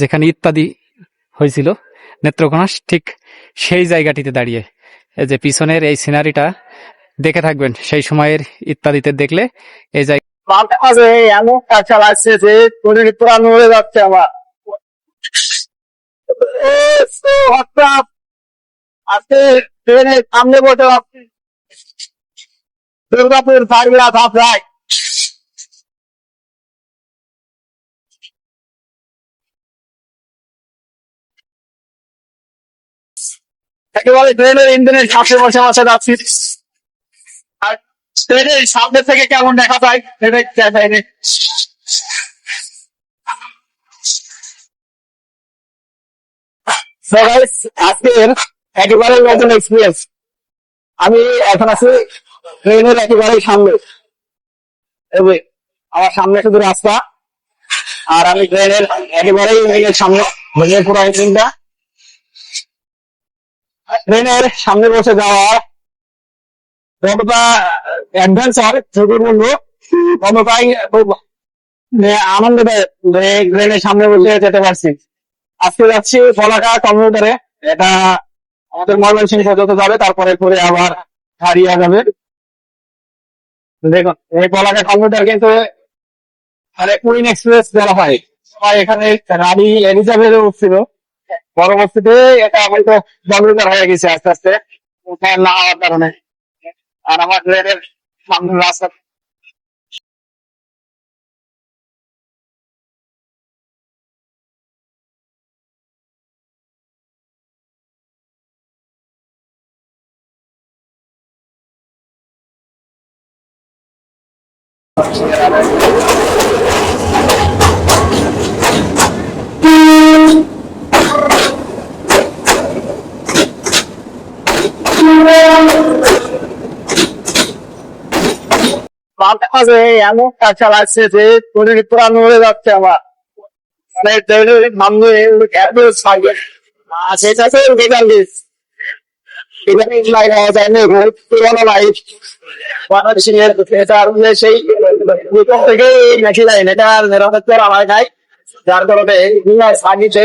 যেখানে ইত্যাদি হয়েছিল। নেত্রকোনাস ঠিক সেই জায়গাটিতে দাঁড়িয়ে। এই যে পিছনের এই সিনারিটা দেখে থাকবেন, সেই সময়ের ইত্যাদিতে দেখলে এই জায়গা এমন কাঁচা লাগছে যাচ্ছে আমার দুর্গাপুর একেবারে ট্রেনের ইঞ্জিনের সামনে বসে বসে যাচ্ছি। আর ট্রেনের সামনে থেকে কেমন দেখা যায় ট্রেনের guys, আজকের একেবারে নতুন এক্সপিরিয়েন্স আমি এখন আছি ট্রেনের একেবারে সামনে। আমার সামনে শুধু রাস্তা আর আমি ট্রেনের একেবারেই সামনে। পুরো ইঞ্জিনটা ট্রেনের সামনে বসে যাওয়ার ট্রেনের সামনে বসে যেতে পারছি। আজকে যাচ্ছি কম্পিউটারে। এটা আমাদের ময়মনসিংহ পর্যন্ত যাবে, তারপরে করে আবার হারিয়ে যাবে। দেখুন, এই ফলাকা কম্পিউটার কিন্তু কুইন এক্সপ্রেস যারা হয়। সবাই এখানে রানী এলিজাবেথ উঠছিল পরবর্তীতে এটা হয়তো কম্পিউটার হয়ে গেছে আস্তে আস্তে। ওখানে না হওয়ার কারণে। আর আমার ট্রেনের সামনের রাস্তা শরীর মানে ট্রেনের এত সাইকেল সেটা তো বেগালিস বেগালিস লাইন হওয়া যায় না ভাই, পুরোনো লাইফ বাংলাদেশের এটা আর যে সেই প্রথম থেকে মেশি লাইন এটা নিরাপত্তার আমার নাই। যার কারণে সাগিতে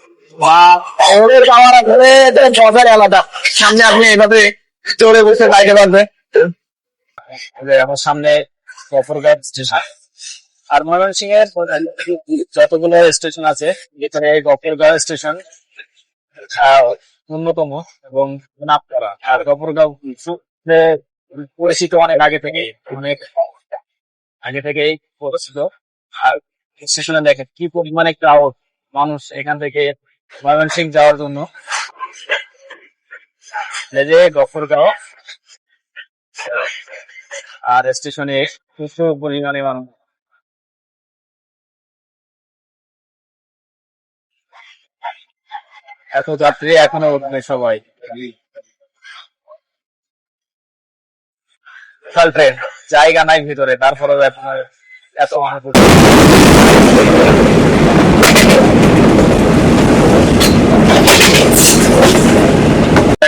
ওদের পাওয়ার আলাদা। সামনে আপনি চড়ে বসে যাইতে পারবে যে। আমার সামনে স্টেশন আর এর যতগুলো স্টেশন আছে এই গফরগাঁও স্টেশন অন্যতম এবং নাম করা আর গফরগাঁও পরিচিত অনেক আগে থেকে অনেক আগে থেকেই পরিচিত। আর স্টেশনে দেখেন কি পরিমাণে ক্রাউড মানুষ এখান থেকে ময়মনসিং যাওয়ার জন্য। যে গফরগাঁও আর স্টেশনে প্রচুর পরিমাণে মানুষ। এত যাত্রী এখনও উঠবে সবাই। বিশাল ট্রেন জায়গা নাই ভিতরে তারপরে আপনার এত মানুষ।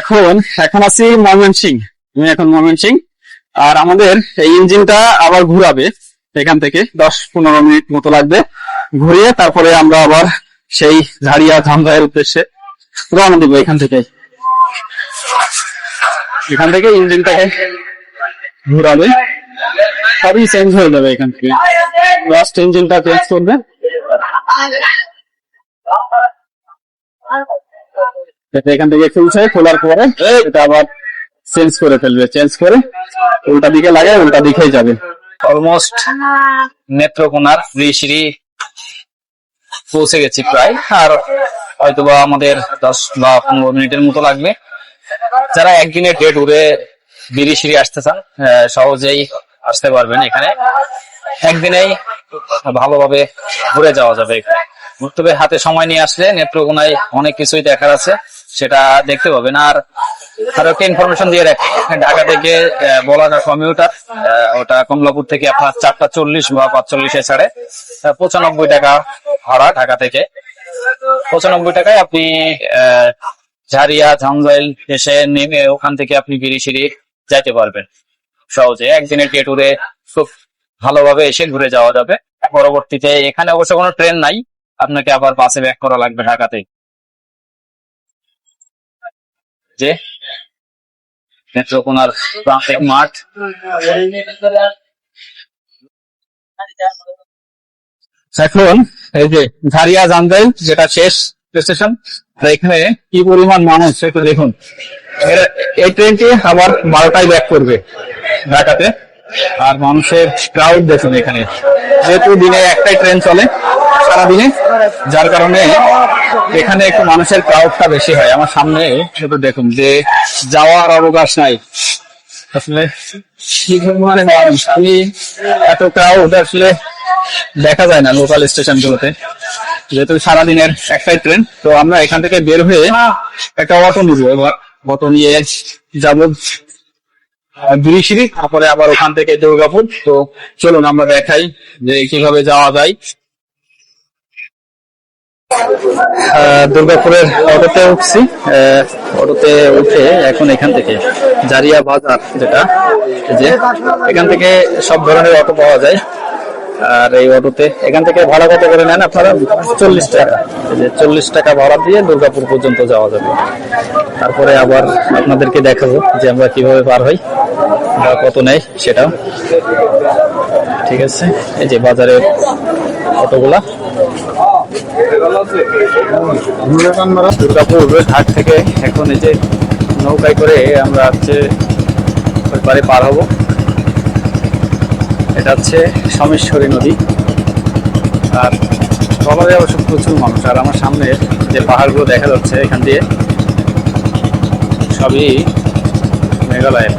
এখন এখন আছি ময়মনসিং। আমি এখন ময়মনসিং। আর আমাদের এই ইঞ্জিনটা আবার ঘুরাবে, এখান থেকে দশ পনেরো মিনিট মতো লাগবে। ঘুরিয়ে তারপরে আমরা আবার সেই ঝাড়িয়া ধামরায়ের উদ্দেশ্যে রওনা দেবো এখান থেকে। এখান থেকে ইঞ্জিনটাকে ঘুরাবে। সবই চেঞ্জ হয়ে যাবে এখান থেকে। লাস্ট ইঞ্জিনটা চেঞ্জ করবে। এটা এখান থেকে খুলছে খোলার পরে এটা আবার চেঞ্জ করে ফেলবে চেঞ্জ করে উল্টা দিকে লাগায় উল্টা দিকেই যাবে। অলমোস্ট নেত্রকোনার শ্রী পৌঁছে গেছি প্রায় আর হয়তোবা আমাদের দশ বা পনেরো মিনিটের মতো লাগবে। যারা একদিনের ডেট উড়ে সিঁড়ি আসতে চান সহজেই আসতে পারবেন এখানে। একদিনেই ভালোভাবে ঘুরে যাওয়া যাবে। এখানে তবে হাতে সময় নিয়ে আসলে নেত্রকোনায় অনেক কিছুই দেখার আছে, সেটা দেখতে পাবেন। আর আরও একটা ইনফরমেশন দিয়ে রাখি, ঢাকা থেকে বলাকা কমিউটার ওটা কমলাপুর থেকে আপনার চারটা চল্লিশ বা পাঁচচল্লিশে ছাড়ে। পঁচানব্বই টাকা ভাড়া ঢাকা থেকে। পঁচানব্বই টাকায় আপনি ঝাড়িয়া ঝামজাইল এসে নেমে ওখান থেকে আপনি বিরিশিরি যাইতে পারবেন। সহজে একদিনের কে ট্যুরে খুব ভালোভাবে এসে ঘুরে যাওয়া যাবে। পরবর্তীতে এখানে অবশ্য কোনো ট্রেন নাই আপনাকে আবার বাসে ব্যাক করা লাগবে ঢাকাতে। যে নেত্রকোনার প্রান্তিক মাঠ। এখন এই যে ঝাড়িয়া জানজাইল যেটা শেষ স্টেশন এখানে কি পরিমাণ মানুষ, একটু দেখুন। এই ট্রেনটি আবার বারোটায় ব্যাক করবে ঢাকাতে। আর মানুষের ক্রাউড দেখুন এখানে। যেহেতু দিনে একটাই ট্রেন চলে সারাদিনে, যার কারণে এখানে একটু মানুষের ক্রাউডটা বেশি হয়। আমার সামনে একটু দেখুন যে যাওয়ার অবকাশ নাই। আসলে এত ক্রাউড আসলে দেখা যায় না লোকাল স্টেশন গুলোতে। যেহেতু সারাদিনের একটাই ট্রেন তো আমরা এখান থেকে বের হয়ে একটা অটো নিব। এবার অটো নিয়ে যাব বিরিশিরি তারপরে আবার ওখান থেকে দুর্গাপুর। তো চলুন, আমরা দেখাই যে কীভাবে যাওয়া যায়। দুর্গাপুরের অটোতে উঠছি। অটোতে উঠে এখন এখান থেকে জারিয়া বাজার যেটা যে এখান থেকে সব ধরনের অটো পাওয়া যায়। আর এই অটোতে এখান থেকে ভাড়া কত করে নেন আপনারা? চল্লিশ টাকা। এই যে চল্লিশ টাকা ভাড়া দিয়ে দুর্গাপুর পর্যন্ত যাওয়া যাবে। তারপরে আবার আপনাদেরকে দেখাবো যে আমরা কীভাবে পার হই বা কত নেয় সেটাও। ঠিক আছে এই যে বাজারের অটোগুলা। দুর্গাপুর ঘাট থেকে এখন এই যে নৌকায় করে আমরা হচ্ছে ওই পারে পার হব। এটা হচ্ছে সমেশ্বরী নদী। আর বলা অবশ্য প্রচুর মানুষ। আর আমার সামনে যে পাহাড়গুলো দেখা যাচ্ছে এখান দিয়ে সবই মেঘালয়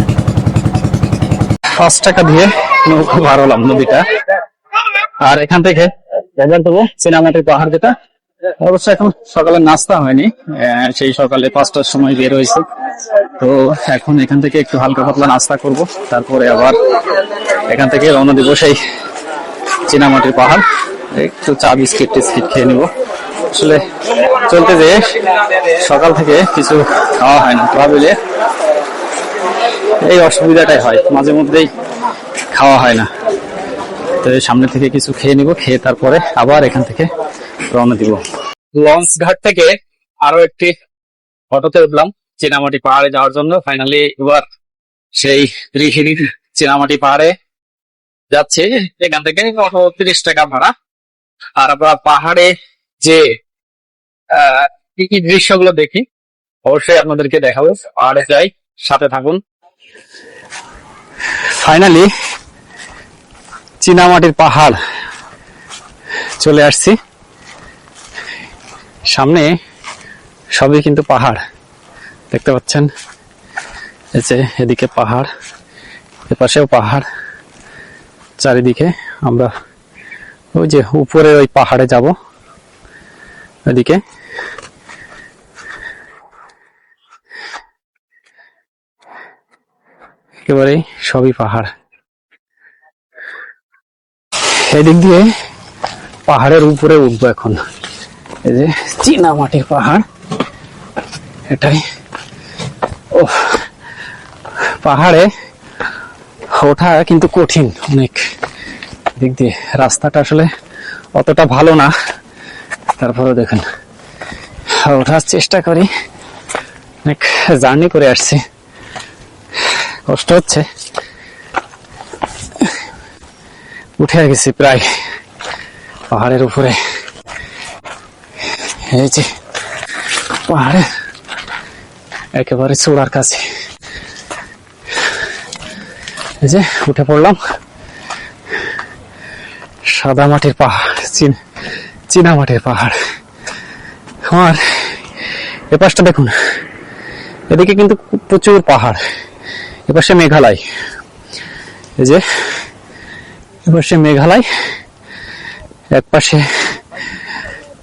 পাঁচ টাকা দিয়ে নৌকা পার হলাম নদীটা। আর এখান থেকে দেখবেন তবু সিনেমাটির পাহাড় যেটা অবশ্য এখন সকালে নাস্তা হয়নি সেই সকালে পাঁচটার সময় বের হয়েছে। তো এখন এখান থেকে একটু হালকা পাতলা নাস্তা করব, তারপরে আবার এখান থেকে রওনা দিব সেই চীনামাটির পাহাড়। একটু চা, বিস্কিট টিস্কিট খেয়ে নিব। আসলে চলতে যে সকাল থেকে কিছু খাওয়া হয় না ট্রাভেলে এই অসুবিধাটাই হয়, মাঝে মধ্যেই খাওয়া হয় না। তো সামনে থেকে কিছু খেয়ে নিব, খেয়ে তারপরে আবার এখান থেকে রওনা দিব। লঞ্চ ঘাট থেকে আরও একটি অটোতে উঠলাম, চীনামাটি পাহাড়ে যাওয়ার জন্য। ফাইনালি এবার সেই রিহিরি চীনামাটি পাহাড়ে যাচ্ছে। এখান থেকে অটো তিরিশ টাকা ভাড়া। আর আমরা পাহাড়ে যে কি কি দৃশ্যগুলো দেখি, অবশ্যই আপনাদেরকে দেখাবো। পাহাড়ে যাই, সাথে থাকুন। ফাইনালি চীনামাটির পাহাড়। চলে আসছি। সামনে সবই কিন্তু পাহাড়। দেখতে পাচ্ছেন? যে এদিকে পাহাড় এপাশেও পাহাড়। চারিদিকে আমরা ওই যে উপরে ওই পাহাড়ে যাব। ওইদিকে একেবারেই সবই পাহাড়। এদিক দিয়ে পাহাড়ের উপরে উঠবো এখন। এই যে চীনা মাটির পাহাড়। এটাই। ও পাহাড়ে ওঠা কিন্তু কঠিন অনেক। দিক দিয়ে রাস্তাটা আসলে অতটা ভালো না। তারপরে দেখেন, ওঠার চেষ্টা করি। অনেক জার্নি করে আসছি। কষ্ট হচ্ছে। উঠে গেছি প্রায় পাহাড়ের উপরে। এই যে পাহাড়ে, একেবারে চূড়ার কাছে। এই যে উঠে পড়লাম। সাদা মাটির পাহাড়, চীন- মাটির পাহাড়। আমার এ পাশটা দেখুন, এদিকে কিন্তু প্রচুর পাহাড় এপাশে মেঘালয়। এই যে এপাশে মেঘালয় এক পাশে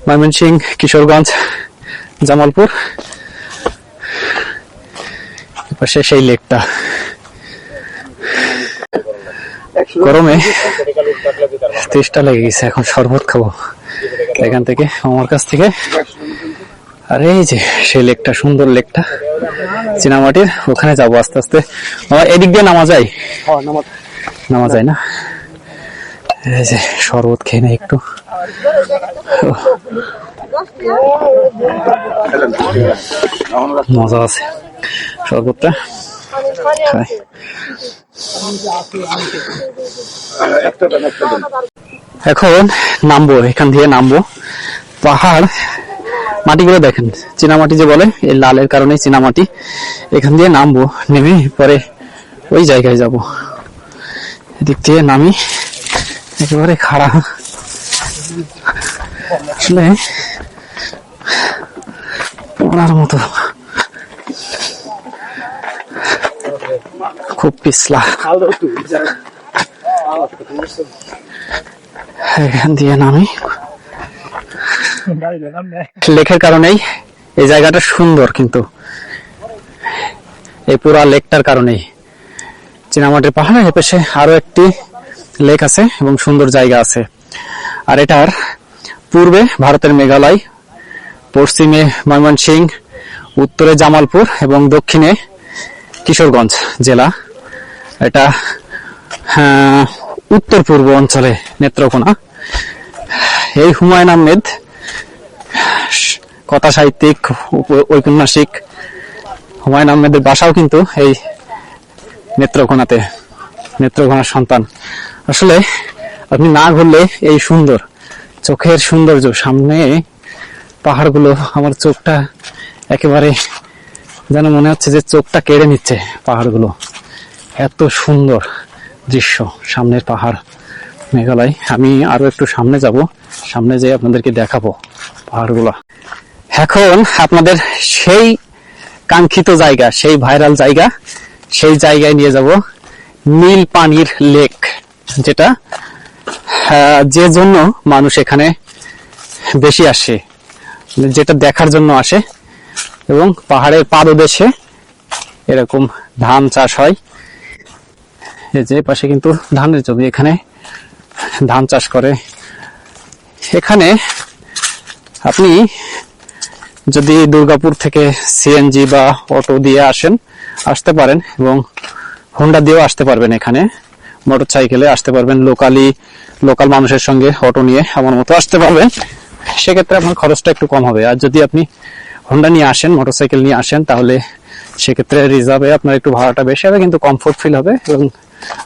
ময়মনসিং কিশোরগঞ্জ জামালপুর পাশে সেই লেকটা। গরমে তেষ্টা লেগে গেছে এখন শরবত খাব এখান থেকে আমার কাছ থেকে। আর এই যে সেই লেকটা সুন্দর লেকটা চীনামাটির ওখানে যাব আস্তে আস্তে। আমার এদিক দিয়ে নামা যায় নামা যায় না? যে শরবত খেয়ে নেই একটু। মজা আছে শরবতটা। এখন নামবো, এখান দিয়ে নামবো। পাহাড়, মাটিগুলো দেখেন, চীনামাটি যে বলে, এই লালের কারণে চীনামাটি। এখান দিয়ে নামবো, নেমে পরে ওই জায়গায় যাব। এদিক দিয়ে নামি। একেবারে খাড়া। আসলে পড়ার মতো। খুব পিছলা। এখান দিয়ে নামি। লেকের কারণেই এই জায়গাটা সুন্দর কিন্তু। এই পুরা লেকটার কারণেই। চীনামাটির পাহাড়ের এপাশে আরও একটি লেক আছে এবং সুন্দর জায়গা আছে। আর এটার পূর্বে ভারতের মেঘালয়, পশ্চিমে ময়মনসিং উত্তরে জামালপুর এবং দক্ষিণে কিশোরগঞ্জ জেলা। এটা উত্তর পূর্ব অঞ্চলে নেত্রকোনা। এই হুমায়ুন আহমেদ, কথা সাহিত্যিক ঔপন্যাসিক হুমায়ুন আহমেদের বাসাও কিন্তু এই নেত্রকোনাতে, নেত্রকোনার সন্তান। আসলে আপনি না ঘুরলে এই সুন্দর, চোখের সৌন্দর্য, সামনে পাহাড়গুলো, আমার চোখটা একেবারে যেন মনে হচ্ছে যে চোখটা কেড়ে নিচ্ছে পাহাড়গুলো। এত সুন্দর দৃশ্য, সামনের পাহাড়, মেঘালয়। আমি আরও একটু সামনে যাব, সামনে যেয়ে আপনাদেরকে দেখাবো পাহাড়গুলো। এখন আপনাদের সেই কাঙ্ক্ষিত জায়গা, সেই ভাইরাল জায়গা, সেই জায়গায় নিয়ে যাব নীল পানির লেক। যেটা যে জন্য মানুষ এখানে বেশি আসে, যেটা দেখার জন্য আসে, এবং পাহাড়ের পাদদেশে এরকম ধান চাষ হয়। এই যে পাশে কিন্তু ধানের জমি, এখানে ধান চাষ করে। এখানে আপনি যদি দুর্গাপুর থেকে সিএনজি বা অটো দিয়ে আসেন, আসতে পারেন, এবং হোন্ডা দিয়েও আসতে পারবেন এখানে। মোটর সাইকেলে আসতে পারবেন লোকালি লোকাল মানুষের সঙ্গে অটো নিয়ে আমার মতো আসতে পারবেন। সেক্ষেত্রে আপনার খরচটা একটু কম হবে। আর যদি আপনি হোন্ডা নিয়ে আসেন মোটরসাইকেল নিয়ে আসেন, তাহলে সেক্ষেত্রে রিজার্ভে আপনার একটু ভাড়াটা বেশি হবে, কিন্তু কমফোর্ট ফিল হবে এবং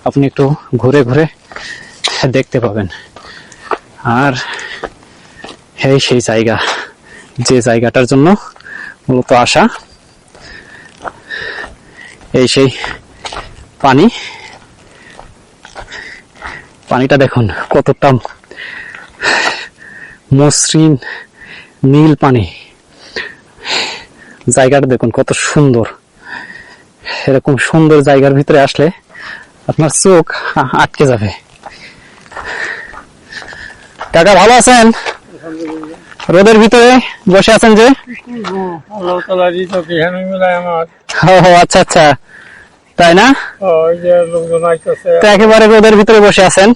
আপনি একটু ঘুরে ঘুরে দেখতে পাবেন। আর এই সেই জায়গা, যে জায়গাটার জন্য মূলত আসা, এই সেই পানি পানিটা দেখুন কতটা মসৃণ নীল পানি। জায়গাটা দেখুন কত সুন্দর। এরকম সুন্দর জায়গার ভিতরে আসলে আপনার চোখ আটকে যাবে। কাকা ভালো আছেন? রোদের ভিতরে বসে আছেন যে? আল্লাহ আমার। ও, আচ্ছা আচ্ছা। তাই না? একেবারে রোদের ভিতরে বসে আছেন।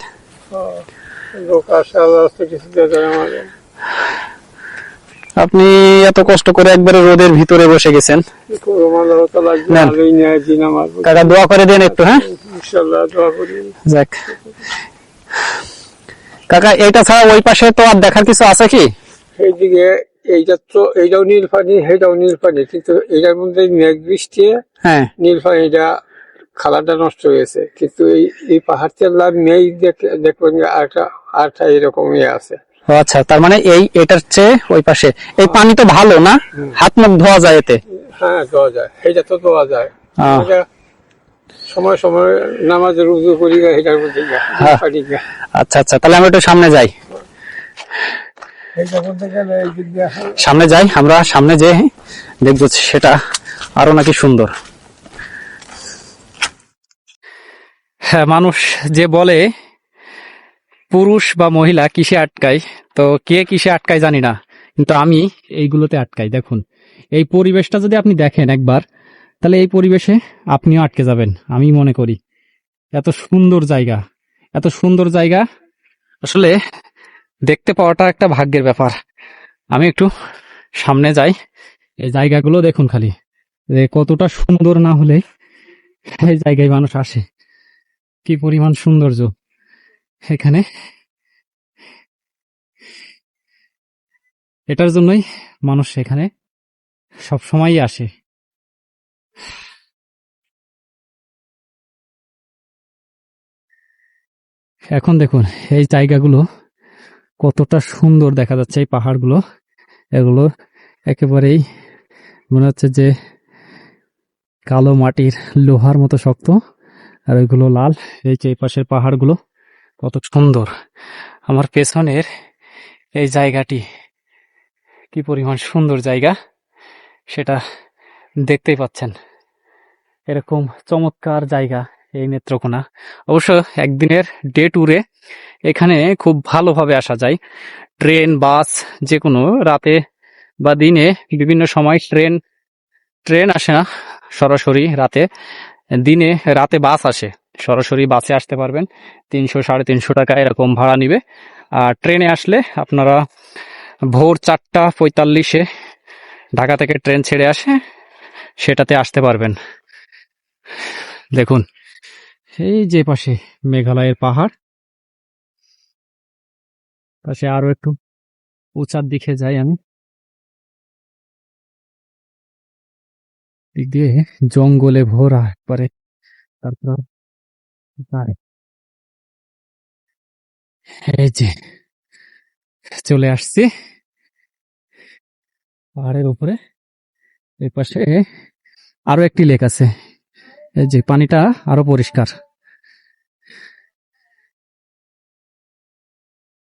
আপনি এত কষ্ট করে একবারে রোদের ভিতরে বসে গেছেন। কাকা দোয়া করে দেন একটু হ্যাঁ? যাক। কাকা এইটা ছাড়া ওই পাশে তো আর দেখার কিছু আছে কি? এইদিকে এইটা তো এইটাও নীল পানি সেইটাও নীল পানি কিন্তু এইটার মধ্যে মেঘ বৃষ্টি হ্যাঁ। নীল পানিটা খালাটা নষ্ট হয়েছে কিন্তু এই এই পাহাড় চাল্লা নেই দেখে দেখবেন আরেকটা আরেকটা এরকম ইয়ে আছে। আচ্ছা তার মানে এই এটার চেয়ে ওই পাশে এই পানি তো ভালো না? হাত মুখ ধোয়া যায় এতে? হ্যাঁ ধোয়া যায়। সেইটা তো দেওয়া যায়। সময় সময় নামাজের উজু করি গা সেটার মধ্যে হ্যাঁ। আচ্ছা আচ্ছা তাহলে আমরা একটু সামনে যাই। সামনে যাই আমরা সামনে যে দেখব সেটা আরও নাকি সুন্দর হ্যাঁ মানুষ যে বলে পুরুষ বা মহিলা কিসে আটকায়, তো কে কিসে আটকায় জানি না, কিন্তু আমি এইগুলোতে আটকাই। দেখুন, এই পরিবেশটা যদি আপনি দেখেন একবার, তাহলে এই পরিবেশে আপনিও আটকে যাবেন, আমি মনে করি। এত সুন্দর জায়গা, এত সুন্দর জায়গা। আসলে দেখতে পাওয়াটা একটা ভাগ্যের ব্যাপার। আমি একটু সামনে যাই, এই জায়গাগুলো দেখুন খালি, যে কতটা সুন্দর না হলে এই জায়গায় মানুষ আসে। কি পরিমাণ সৌন্দর্য এখানে। এটার জন্যই মানুষ এখানে সব সময়ই আসে। এখন দেখুন, এই জায়গাগুলো কতটা সুন্দর দেখা যাচ্ছে, এই পাহাড়গুলো। এগুলো একেবারেই মনে হচ্ছে যে কালো মাটির লোহার মতো শক্ত। আর ওইগুলো লাল, এই যে পাশের পাহাড়গুলো, কত সুন্দর। আমার পেছনের এই জায়গাটি কি পরিমাণ সুন্দর জায়গা, সেটা দেখতেই পাচ্ছেন। এরকম চমৎকার জায়গা এই নেত্রকোনা। অবশ্য একদিনের ডে ট্যুরে এখানে খুব ভালোভাবে আসা যায়। ট্রেন, বাস যে কোনো রাতে বা দিনে বিভিন্ন সময় ট্রেন ট্রেন আসে না সরাসরি রাতে। দিনে রাতে বাস আসে। সরাসরি বাসে আসতে পারবেন। তিনশো, সাড়ে তিনশো টাকা এরকম ভাড়া নিবে। আর ট্রেনে আসলে আপনারা ভোর চারটা পঁয়তাল্লিশে ঢাকা থেকে ট্রেন ছেড়ে আসে, সেটাতে আসতে পারবেন। দেখুন, এই যে পাশে মেঘালয়ের পাহাড়। পাশে আরও একটু উঁচার দিকে যাই আমি। দিক দিয়ে জঙ্গলে ভরা একবারে। তারপর। এই যে, চলে আসছি। পাহাড়ের উপরে। এই পাশে আরও একটি লেক আছে। এই যে, পানিটা আরও পরিষ্কার।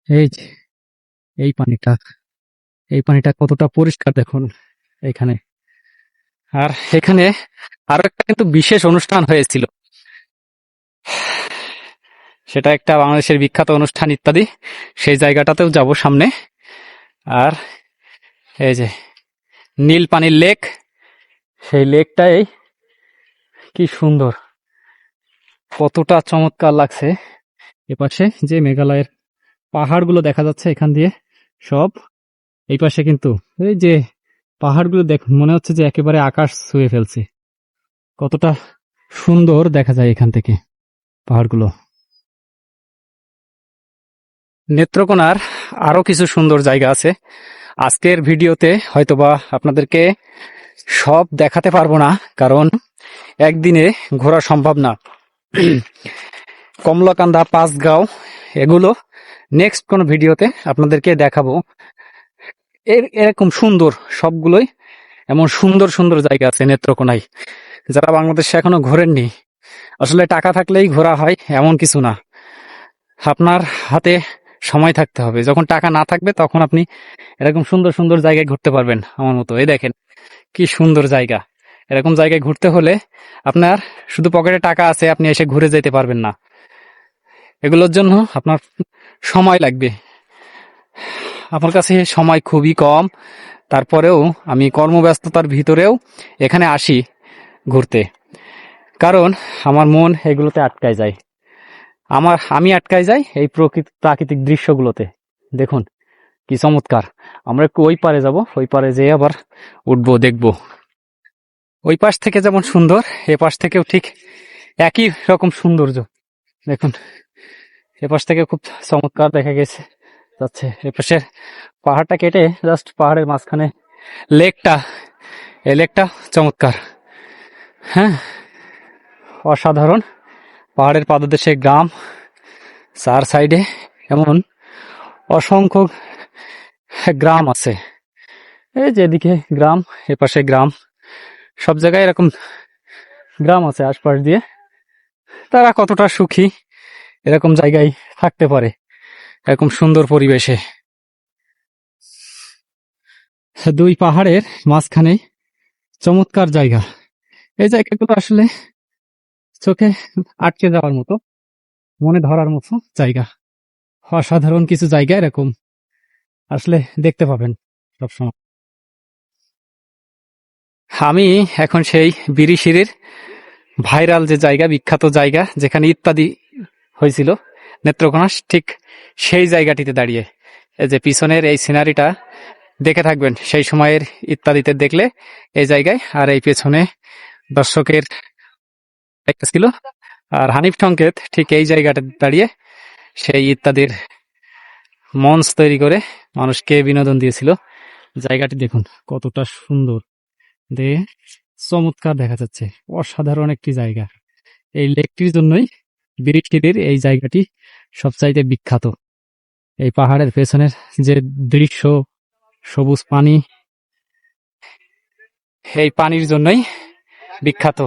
এই যে, এই পানিটা। এই পানিটা কতটা পরিষ্কার দেখুন এখানে। আর এখানে আরও একটা কিন্তু বিশেষ অনুষ্ঠান হয়েছিল। সেটা একটা বাংলাদেশের বিখ্যাত অনুষ্ঠান ইত্যাদি। সেই জায়গাটাতেও যাব সামনে। আর এই যে নীল পানির লেক, সেই লেকটাই কি সুন্দর। কতটা চমৎকার লাগছে। এপাশে যে মেঘালয়ের পাহাড়গুলো দেখা যাচ্ছে এখান দিয়ে সব, এই পাশে কিন্তু এই যে পাহাড়গুলো দেখ, মনে হচ্ছে যে একেবারে আকাশ ছুঁয়ে ফেলছে। কতটা সুন্দর দেখা যায় এখান থেকে পাহাড়গুলো। নেত্রকোনার আরও কিছু সুন্দর জায়গা আছে। আজকের ভিডিওতে হয়তোবা আপনাদেরকে সব দেখাতে পারব না, কারণ একদিনে ঘোরা সম্ভব না। কমলাকান্দা, পাঁচগাঁও, এগুলো নেক্সট কোন ভিডিওতে আপনাদেরকে দেখাবো। এর এরকম সুন্দর সবগুলোই এমন সুন্দর সুন্দর জায়গা আছে নেত্রকোনায়। যারা বাংলাদেশে এখনও ঘোরেননি, আসলে টাকা থাকলেই ঘোরা হয় এমন কিছু না। আপনার হাতে সময় থাকতে হবে। যখন টাকা না থাকবে তখন আপনি এরকম সুন্দর সুন্দর জায়গায় ঘুরতে পারবেন আমার মতো। এই দেখেন, কি সুন্দর জায়গা। এরকম জায়গায় ঘুরতে হলে আপনার শুধু পকেটে টাকা আছে, আপনি এসে ঘুরে যেতে পারবেন না। এগুলোর জন্য আপনার সময় লাগবে। আমার কাছে সময় খুবই কম। তারপরেও আমি কর্মব্যস্ততার ভিতরেও এখানে আসি ঘুরতে। কারণ আমার মন এগুলোতে আটকায় যায়। আমার, আমি আটকায় যাই এই প্রকৃতি, প্রাকৃতিক দৃশ্যগুলোতে। দেখুন, কি চমৎকার। আমরা একটু ওই পারে যাব, ওই পারে যেয়ে আবার উঠবো, দেখব। ওই পাশ থেকে যেমন সুন্দর, এ পাশ থেকেও ঠিক একই রকম সৌন্দর্য। দেখুন, এ পাশ থেকে খুব চমৎকার দেখা গেছে। যাচ্ছে। এপাশে পাহাড়টা কেটে জাস্ট পাহাড়ের মাঝখানে লেকটা। এই লেকটা চমৎকার। হ্যাঁ অসাধারণ। পাহাড়ের পাদদেশে গ্রাম, চার সাইডে এমন অসংখ্য গ্রাম আছে। এই যেদিকে গ্রাম, এপাশে গ্রাম। সব জায়গায় এরকম গ্রাম আছে আশপাশ দিয়ে। তারা কতটা সুখী এরকম জায়গায় থাকতে পারে। এরকম সুন্দর পরিবেশে। দুই পাহাড়ের মাঝখানে চমৎকার জায়গা। এই জায়গাগুলো আসলে চোখে আটকে যাওয়ার মতো, মনে ধরার মতো জায়গা। অসাধারণ কিছু জায়গা এরকম আসলে দেখতে পাবেন সবসময়। আমি এখন সেই বিরিশিরির ভাইরাল যে জায়গা, বিখ্যাত জায়গা, যেখানে ইত্যাদি হয়েছিল নেত্রকোনা ঠিক সেই জায়গাটিতে দাঁড়িয়ে। যে পিছনের এই সিনারিটা, দেখে থাকবেন, সেই সময়ের ইত্যাদিতে দেখলে এই জায়গায় আর এই পেছনে দর্শকের ছিল। আর হানিফ সংকেত ঠিক এই জায়গাটা দাঁড়িয়ে সেই ইত্যাদির মঞ্চ তৈরি করে মানুষকে বিনোদন দিয়েছিল। জায়গাটি দেখুন, কতটা সুন্দর। দে, চমৎকার দেখা যাচ্ছে, অসাধারণ একটি জায়গা। এই লেকটির জন্যই বিরিশিরির এই জায়গাটি সবচাইতে বিখ্যাত। এই পাহাড়ের পেছনের যে দৃশ্য, সবুজ পানি, এই পানির জন্যই বিখ্যাত।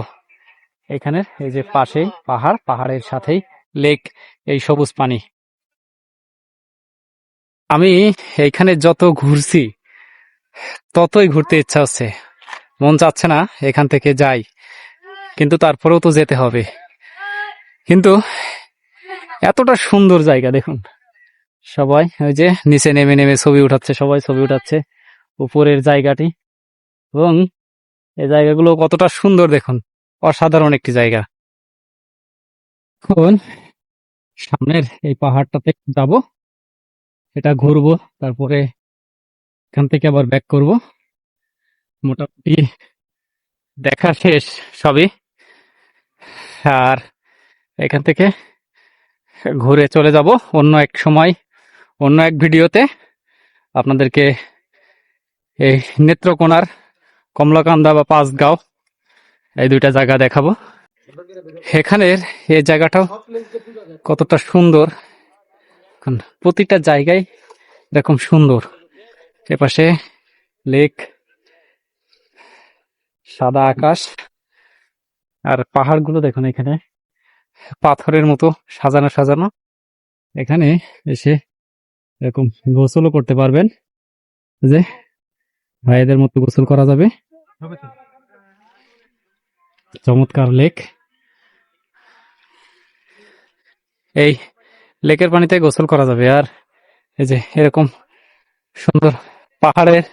এখানের এই যে পাশেই পাহাড়, পাহাড়ের সাথেই লেক, এই সবুজ পানি। আমি এইখানে যত ঘুরছি, ততই ঘুরতে ইচ্ছা হচ্ছে। মন চাচ্ছে না এখান থেকে যাই, কিন্তু তারপরেও তো যেতে হবে। কিন্তু এতটা সুন্দর জায়গা, দেখুন। সবাই, ওই যে নিচে নেমে নেমে ছবি উঠাচ্ছে, সবাই ছবি উঠাচ্ছে উপরের জায়গাটি। এবং এই জায়গাগুলো কতটা সুন্দর দেখুন, অসাধারণ একটি জায়গা। এখন সামনের এই পাহাড়টাতে যাব এটা ঘুরবো, তারপরে এখান থেকে আবার ব্যাক করব। মোটামুটি দেখা শেষ সবই। আর এখান থেকে ঘুরে চলে যাব অন্য এক সময়। অন্য এক ভিডিওতে আপনাদেরকে এই নেত্রকোনার কমলাকান্দা বা পাঁচগাঁও এই দুইটা জায়গা দেখাবো। এখানের এই জায়গাটাও কতটা সুন্দর। প্রতিটা জায়গায় এরকম সুন্দর। এপাশে লেক, সাদা আকাশ, আর পাহাড়গুলো দেখুন এখানে। পাথরের মতো সাজানো সাজানো। এখানে এসে এরকম গোসলও করতে পারবেন। যে ভাইদের মতো গোসল করা যাবে। চমৎকার লেক। এই লেকের পানিতে গোসল করা যাবে আর এই যে এরকম সুন্দর পাহাড়ের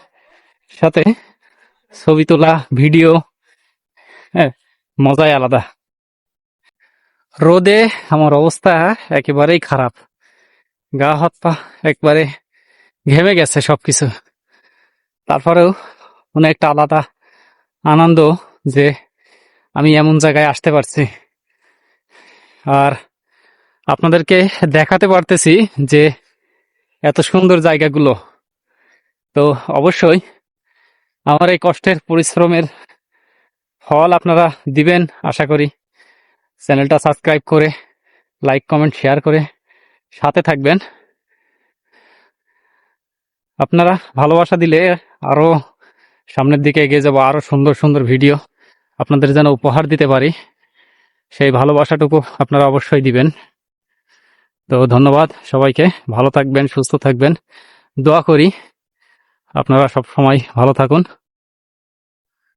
সাথে ছবি তোলা ভিডিও হ্যাঁ মজাই আলাদা। রোদে আমার অবস্থা একেবারেই খারাপ। গা হাত পা একবারে ঘেমে গেছে সবকিছু। তারপরেও অনেকটা আলাদা আনন্দ যে আমি এমন জায়গায় আসতে পারছি। আর আপনাদেরকে দেখাতে পারতেছি যে এত সুন্দর জায়গাগুলো। তো অবশ্যই আমার এই কষ্টের পরিশ্রমের ফল আপনারা দিবেন, আশা করি। চ্যানেলটা সাবস্ক্রাইব করে, লাইক, কমেন্ট, শেয়ার করে সাথে থাকবেন। আপনারা ভালোবাসা দিলে আরও সামনের দিকে এগিয়ে যাব আরও সুন্দর সুন্দর ভিডিও আপনাদের যেন উপহার দিতে পারি। সেই ভালোবাসাটুকু আপনারা অবশ্যই দিবেন। তো ধন্যবাদ সবাইকে, ভালো থাকবেন, সুস্থ থাকবেন। দোয়া করি আপনারা সব সময় ভালো থাকুন।